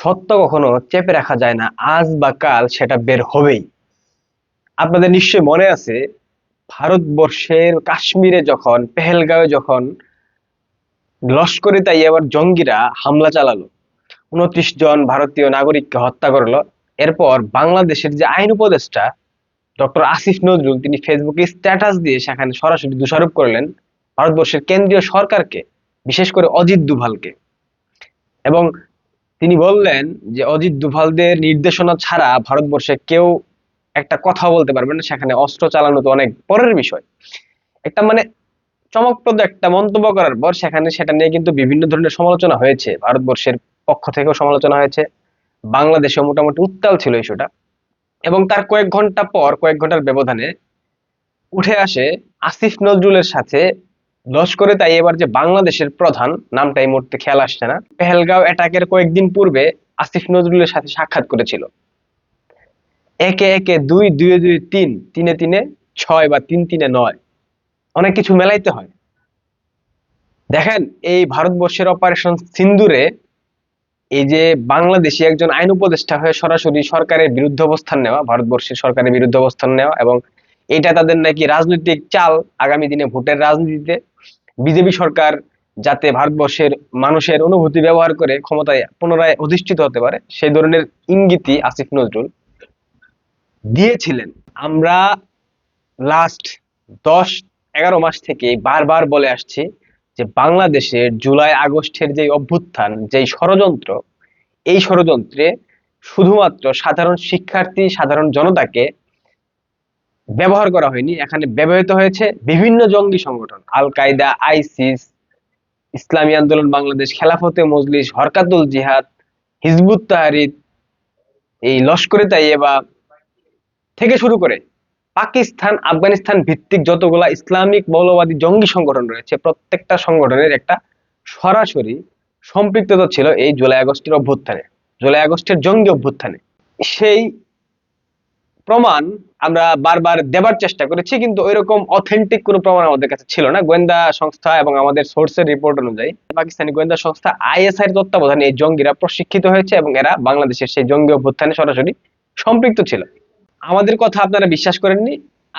সত্য কখনো চেপে রাখা যায় না। আজ বা কাল সেটা বের হবেই। আপনাদের নিশ্চয়ই মনে আছে, ভারতবর্ষের কাশ্মীরে যখন, পেহেলগাঁওয়ে যখন লস্করে তাই এবার জঙ্গিরা হামলা চালালো, উনত্রিশ জন ভারতীয় নাগরিককে হত্যা করল, এরপর বাংলাদেশের যে আইন উপদেষ্টা ডক্টর আসিফ নজরুল, তিনি ফেসবুকে স্ট্যাটাস দিয়ে সেখানে সরাসরি দোষারোপ করলেন ভারতবর্ষের কেন্দ্রীয় সরকারকে, বিশেষ করে অজিত দুভালকে। এবং তিনি বললেন যে অজিত দুভালদের নির্দেশনা ছাড়া ভারতবর্ষে কেউ একটা কথা বলতে পারবে না। সেখানে অস্ত্র চালানো তো অনেক পরের বিষয়। একটা মানে চমকপ্রদ একটা মন্তব্য করার পর সেখানে সেটা নিয়ে কিন্তু বিভিন্ন ধরনের সমালোচনা হয়েছে। ভারতবর্ষের পক্ষ থেকেও সমালোচনা হয়েছে। বাংলাদেশে মোটামুটি উত্তাল ছিল ইস্যুটা। এবং তার কয়েক ঘণ্টা পর, কয়েক ঘণ্টার ব্যবধানে উঠে আসে আসিফ নজরুলের সাথে লস্করে তাই এবার যে বাংলাদেশের প্রধান, নামটা এই মুহূর্তে খেয়াল আসছে না, পেহেলগাঁও অ্যাটাকের কয়েকদিন পূর্বে আসিফ নজরুলের সাথে সাক্ষাৎ করেছিল। একে একে দুই দুই দুই তিন, তিনে তিনে ছয় বা তিন তিনে নয়। অনেক কিছু মেলাইতে হয়। দেখেন, এই ভারতবর্ষের অপারেশন সিন্দুরে এই যে বাংলাদেশি একজন আইন উপদেষ্টা হয়ে সরাসরি সরকারের বিরুদ্ধে অবস্থান নেওয়া, ভারতবর্ষের সরকারের বিরুদ্ধে অবস্থান নেওয়া এবং এটা তাদের নাকি রাজনৈতিক চাল আগামী দিনে ভোটের রাজনীতিতে। বিজেপি সরকার যাতে ভারতবর্ষের মানুষের অনুভূতি ব্যবহার করে ক্ষমতায় পুনরায় অধিষ্ঠিত হতে পারে, সেই ধরনের ইঙ্গিতই আসিফ নজরুল দিয়েছিলেন। আমরা লাস্ট দশ, এগারো মাস থেকে বারবার বলে আসছি যে বাংলাদেশের জুলাই আগস্টের যে অভ্যুত্থান, যেই ষড়যন্ত্র, এই ষড়যন্ত্রে শুধুমাত্র সাধারণ শিক্ষার্থী, সাধারণ জনতাকে ব্যবহার করা হয়নি। এখানে ব্যবহৃত হয়েছে বিভিন্ন জঙ্গি সংগঠন। আল কায়দা, আইসিস, ইসলামী আন্দোলন, বাংলাদেশ খেলাফতে মজলিস, হরকাতুল জিহাদ, হিজবুত তাহারিদ এই লস্করে তাইয়েবা থেকে শুরু করে পাকিস্তান, আফগানিস্তান ভিত্তিক যতগুলা ইসলামিক মৌলবাদী জঙ্গি সংগঠন রয়েছে, প্রত্যেকটা সংগঠনের একটা সরাসরি সম্পৃক্ততা ছিল এই জুলাই আগস্টের অভ্যুত্থানে, জুলাই আগস্টের জঙ্গি অভ্যুত্থানে। সেই প্রমাণ আমরা বারবার দেবার চেষ্টা করেছি, কিন্তু ওইরকম অথেন্টিক কোনো প্রমাণ আমাদের কাছে ছিল না। গোয়েন্দা সংস্থা এবং আমাদের সোর্সের রিপোর্ট অনুযায়ী পাকিস্তানি গোয়েন্দা সংস্থা আইএসআই এর তত্ত্বাবধানে এই জঙ্গিরা প্রশিক্ষিত হয়েছে এবং এরা বাংলাদেশের সেই জঙ্গি অভ্যুত্থানে সরাসরি সম্পৃক্ত ছিল। আমাদের কথা আপনারা বিশ্বাস করেননি।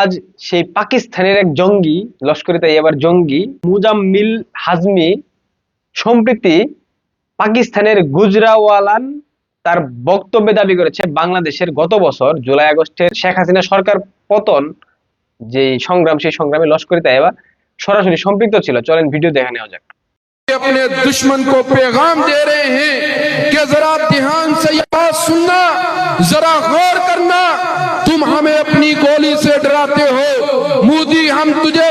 আজ সেই পাকিস্তানের এক জঙ্গি লস্করি তাই এবার জঙ্গি মুজাম্মিল হাজমি সম্প্রীতি পাকিস্তানের গুজরাওয়ালান তার বক্তব্যে দাবি করেছে বাংলাদেশের গত বছর জুলাই আগস্টের শেখ হাসিনা সরকার পতন যে সংগ্রাম সেই সংগ্রামে লস্করি তাইবা সরাসরি সম্পৃক্ত ছিল চলেন ভিডিও দেখে নেওয়া যাক अपने दुश्मन को पैगाम दे रहे हैं कि जरा ध्यान से ये बात सुनना जरा गौर करना तुम हमें अपनी गोली से डराते हो मोदी हम तुझे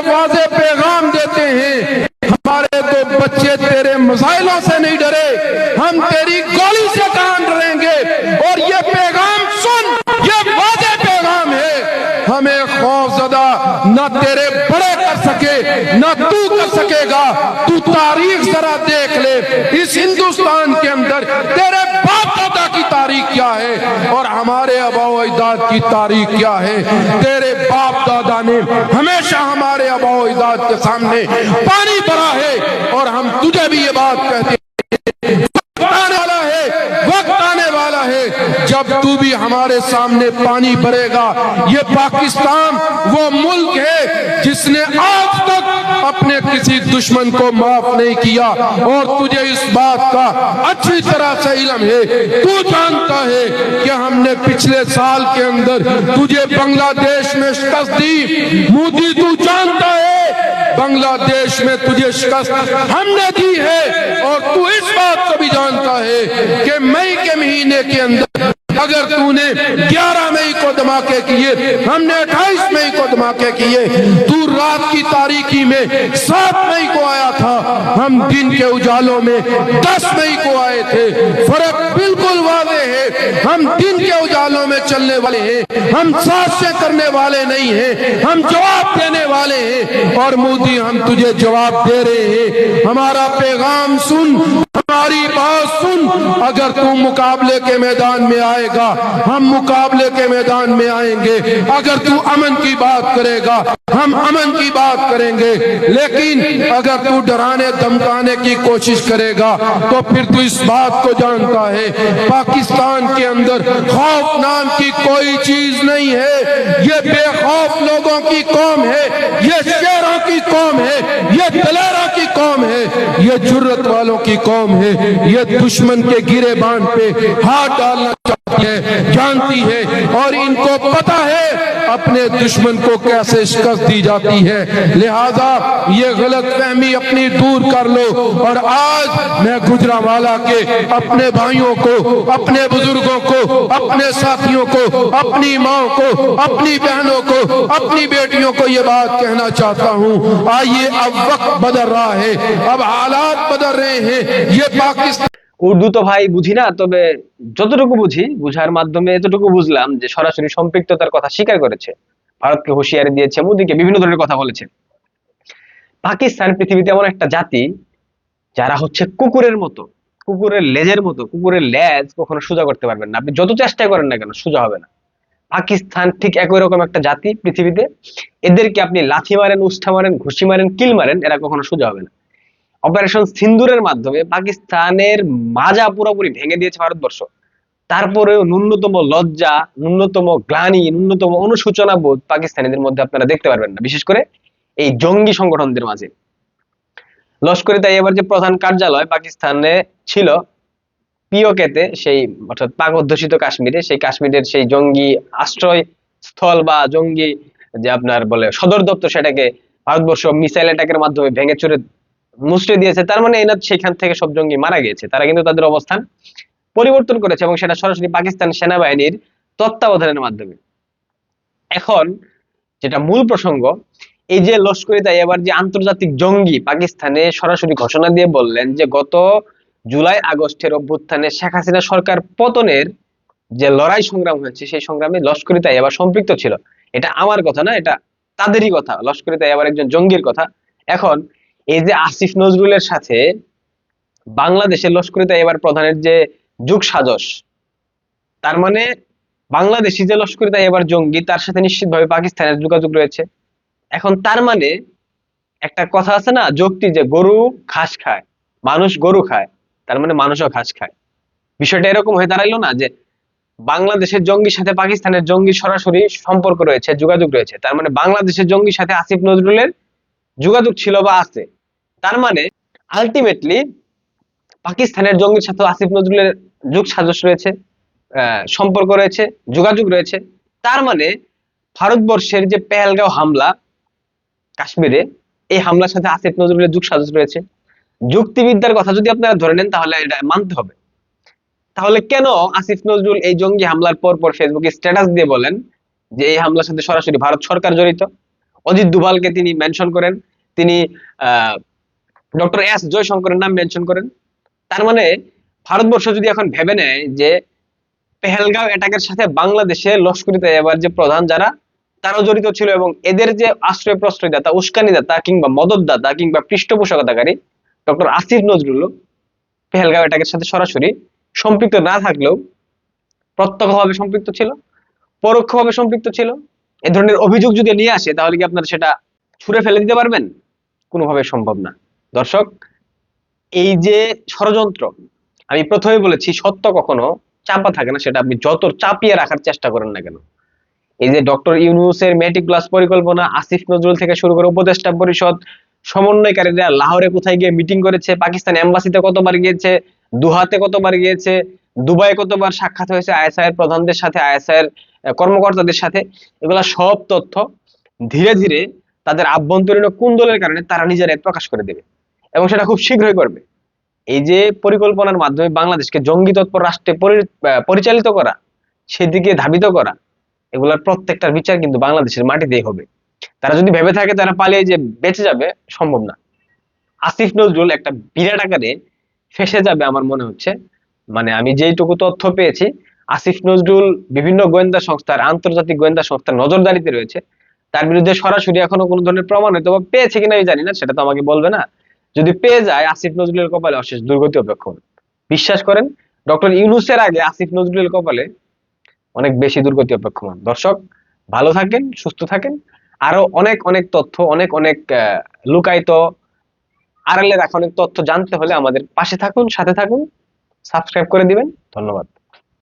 دیکھ لے، اس ہندوستان کے اندر تیرے باپ دادا کی تاریخ کیا ہے اور ہمارے آبا و اجداد کی تاریخ کیا ہے؟ تیرے باپ دادا نے ہمیشہ ہمارے آبا و اجداد کے سامنے پانی بھرا ہے اور ہم تجھے بھی یہ بات کہتے ہیں۔ جب تو بھی ہمارے سامنے پانی بھرے گا، یہ پاکستان وہ ملک ہے جس نے آج تک اپنے کسی دشمن کو معاف نہیں کیا۔ اور تجھے اس بات کا اچھی طرح سے علم ہے۔ تو جانتا ہے کہ ہم نے پچھلے سال کے اندر تجھے بنگلہ دیش میں شکست دی۔ مودی، تو جانتا ہے بنگلہ دیش میں تجھے شکست ہم نے دی ہے۔ اور تو اس بات کو بھی جانتا ہے کہ مئی کے مہینے کے اندر اگر تو نے گیارہ مئی کو دھماکے کیے، ہم نے اٹھائیس مئی کو دھماکے کیے، تو رات کی تاریکی میں سات مئی کو آیا تھا۔ ہم دن کے اجالوں میں دس مئی کو آئے تھے۔ فرق بالکل واضح ہے۔ ہم دن کے اجالوں میں چلنے والے ہیں۔ ہم سازشیں کرنے والے نہیں ہیں۔ ہم جواب دینے والے ہیں۔ اور مودی، ہم تجھے جواب دے رہے ہیں۔ ہمارا پیغام سن، ہماری بات اگر تم مقابلے کے میدان میں آئے گا، ہم مقابلے کے میدان میں آئیں گے۔ اگر تو امن کی بات کرے گا، ہم امن کی بات کریں گے۔ لیکن اگر تو ڈرانے، دمکانے کی کوشش کرے گا، تو پھر تو اس بات کو جانتا ہے، پاکستان کے اندر خوف نام کی کوئی چیز نہیں ہے۔ یہ بے خوف لوگوں کی قوم ہے، یہ شیروں کی قوم ہے، یہ دلیروں کی قوم ہے۔ یہ جرت والوں کی قوم ہے، یہ دشمن دشمن کے گرے بان پہ ہاتھ ڈالنا چاہتی ہے، جانتی ہے اور ان کو پتا ہے اپنے دشمن کو کیسے شکست دی جاتی ہے۔ لہذا یہ غلط فہمی اپنی دور کر لو اور آج میں گجرا والا کے اپنے بھائیوں کو، اپنے بزرگوں کو، اپنے ساتھیوں کو، اپنی ماں کو، اپنی بہنوں کو، اپنی بیٹیوں کو یہ بات کہنا چاہتا ہوں۔ آئیے، اب وقت بدل رہا ہے، اب حالات بدل رہے ہیں۔ یہ پاکستان উর্দু তো ভাই বুঝি না, তবে যতটুকু বুঝি, বুঝার মাধ্যমে এতটুকু বুঝলাম যে সরাসরি সম্পৃক্ততার কথা স্বীকার করেছে। ভারতকে হুঁশিয়ারি দিয়েছে, মোদীকে বিভিন্ন ধরনের কথা বলেছে। পাকিস্তান পৃথিবীতে এমন একটা জাতি যারা হচ্ছে কুকুরের মতো, কুকুরের লেজের মতো, কুকুরের লেজ কখনো সোজা করতে পারবেন না। আপনি যত চেষ্টা করেন না কেন, সোজা হবে না। পাকিস্তান ঠিক একই রকম একটা জাতি পৃথিবীতে। এদেরকে আপনি লাথি মারেন, উষ্ঠা মারেন, ঘুষি মারেন, কিল মারেন, এরা কখনো সোজা হবে না। অপারেশন সিন্দুরের মাধ্যমে পাকিস্তানের মাজা পুরোপুরি ভেঙে দিয়েছে ভারতবর্ষ। তারপরেও ন্যূনতম লজ্জা, ন্যূনতম গ্লানি, ন্যূনতম অনুশোচনা বোধ পাকিস্তানিদের মধ্যে আপনারা দেখতে পারবেন না, বিশেষ করে এই জঙ্গি সংগঠনদের মাঝে। লস্করি তাই এবার যে প্রধান কার্যালয় পাকিস্তানে ছিল, পিওকেতে সেই অর্থাৎ পাক অধ্যুষিত কাশ্মীরে, সেই কাশ্মীরের সেই জঙ্গি আশ্রয় স্থল বা জঙ্গি যে আপনার বলে সদর দপ্তর সেটাকে ভারতবর্ষ মিসাইল অ্যাটাকের মাধ্যমে ভেঙে চুরে মুচড়ে দিয়েছে। তার মানে না সেখান থেকে সব জঙ্গি মারা গিয়েছে। তারা কিন্তু তাদের অবস্থান পরিবর্তন করেছে এবং সেটা সরাসরি পাকিস্তান সেনাবাহিনীর তত্ত্বাবধানের মাধ্যমে। এখন যেটা মূল প্রসঙ্গ, এই যে লস্করি এবার যে আন্তর্জাতিক জঙ্গি পাকিস্তানে সরাসরি ঘোষণা দিয়ে বললেন যে গত জুলাই আগস্টের অভ্যুত্থানে শেখ হাসিনা সরকার পতনের যে লড়াই সংগ্রাম হয়েছে, সেই সংগ্রামে লস্করি এবার সম্পৃক্ত ছিল। এটা আমার কথা না, এটা তাদেরই কথা। লস্করি এবার একজন জঙ্গির কথা। এখন এই যে আসিফ নজরুলের সাথে বাংলাদেশের লস্করি এবার প্রধানের যে যুগ সাজস, তার মানে বাংলাদেশি যে লস্করি এবার জঙ্গি, তার সাথে নিশ্চিতভাবে পাকিস্তানের যোগাযোগ রয়েছে। এখন তার মানে একটা কথা আছে না, যুক্তি যে গরু ঘাস খায়, মানুষ গরু খায়, তার মানে মানুষও ঘাস খায়। বিষয়টা এরকম হয়ে দাঁড়াইলো না যে বাংলাদেশের জঙ্গির সাথে পাকিস্তানের জঙ্গি সরাসরি সম্পর্ক রয়েছে, যোগাযোগ রয়েছে। তার মানে বাংলাদেশের জঙ্গির সাথে আসিফ নজরুলের যোগাযোগ ছিল বা আছে। তার মানে আলটিমেটলি পাকিস্তানের জঙ্গির সাথে আসিফ নজরুলের যুগ সাজস রয়েছে সম্পর্ক রয়েছে, যোগাযোগ রয়েছে। তার মানে ভারতবর্ষের যে পেহেলগাঁও হামলা, কাশ্মীরে, এই হামলার সাথে আসিফ নজরুলের যুগ সাজস রয়েছে। যুক্তিবিদ্যার কথা যদি আপনারা ধরে নেন, তাহলে এটা মানতে হবে। তাহলে কেন আসিফ নজরুল এই জঙ্গি হামলার পর পর ফেসবুকে স্ট্যাটাস দিয়ে বলেন যে এই হামলার সাথে সরাসরি ভারত সরকার জড়িত? অজিত দুভালকে তিনি মেনশন করেন। তিনি ডক্টর এস জয়শঙ্করের নাম মেনশন করেন। তার মানে ভারতবর্ষ যদি এখন ভেবে নেয় যে পেহেলগাঁও অ্যাটাকের সাথে বাংলাদেশের লস্করিতে এবার যে প্রধান যারা, তারাও জড়িত ছিল এবং এদের যে আশ্রয় প্রশ্রয়দাতা, উস্কানিদাতা কিংবা মদতদাতা কিংবা পৃষ্ঠপোষকতাকারী ডক্টর আসিফ নজরুল পেহেলগাঁও অ্যাটাকের সাথে সরাসরি সম্পৃক্ত না থাকলেও প্রত্যক্ষভাবে সম্পৃক্ত ছিল, পরোক্ষভাবে সম্পৃক্ত ছিল। এ ধরনের অভিযোগ যদি নিয়ে আসে, তাহলে কি আপনারা সেটা ছুঁড়ে ফেলে দিতে পারবেন? কোনোভাবে সম্ভব না। দর্শক, এই যে ষড়যন্ত্র, আমি প্রথমে বলেছি, সত্য কখনো চাপা থাকে না, সেটা আপনি যত চাপিয়ে রাখার চেষ্টা করেন না কেন। এই যে ডক্টর ইউনুসের মেটিক্লাস পরিকল্পনা, আসিফ নজরুল থেকে শুরু করে উপদেষ্টা পরিষদ, সমন্বয়কারীরা লাহোরে কোথায় গিয়ে মিটিং করেছে, পাকিস্তান এম্বাসিতে কতবার গিয়েছে, দুহাতে কতবার গিয়েছে দুবাই কতবার সাক্ষাৎ হয়েছে আইএসআই এর প্রধানদের সাথে আইএসআই এর কর্মকর্তাদের সাথে। এগুলা সব তথ্য ধীরে ধীরে তাদের আভ্যন্তরীণ কুন্দলের কারণে তারা নিজেরাই প্রকাশ করে দেবে এবং সেটা খুব শীঘ্রই করবে। এই যে পরিকল্পনার মাধ্যমে বাংলাদেশকে জঙ্গি তৎপর রাষ্ট্রে পরিচালিত করা, সেদিকে ধাবিত করা, এগুলোর প্রত্যেকটার বিচার কিন্তু বাংলাদেশের মাটিতেই হবে। তারা যদি ভেবে থাকে তারা পালিয়ে যে বেঁচে যাবে, সম্ভব না। আসিফ নজরুল একটা বিরাট আকারে ফেসে যাবে আমার মনে হচ্ছে। মানে আমি যেইটুকু তথ্য পেয়েছি আসিফ নজরুল বিভিন্ন গোয়েন্দা সংস্থার, আন্তর্জাতিক গোয়েন্দা সংস্থার নজরদারিতে রয়েছে। তার বিরুদ্ধে সরাসরি এখনও কোনো ধরনের প্রমাণ হয়তো বা পেয়েছে কিনা আমি জানি না, সেটা তো আমাকে বলবে না। যদি পেয়ে যায় আসিফ নজরুলের কপালে অশেষ দুর্গতি অপেক্ষণ। বিশ্বাস করেন, ডক্টর ইউনুসের আগে আসিফ নজরুলের কপালে অনেক বেশি দুর্গতি অপেক্ষমান। দর্শক, ভালো থাকেন, সুস্থ থাকেন। আরও অনেক অনেক তথ্য, অনেক অনেক লুকায়িত আড়ালে রাখা অনেক তথ্য জানতে হলে আমাদের পাশে থাকুন, সাথে থাকুন। সাবস্ক্রাইব করে দিবেন। ধন্যবাদ।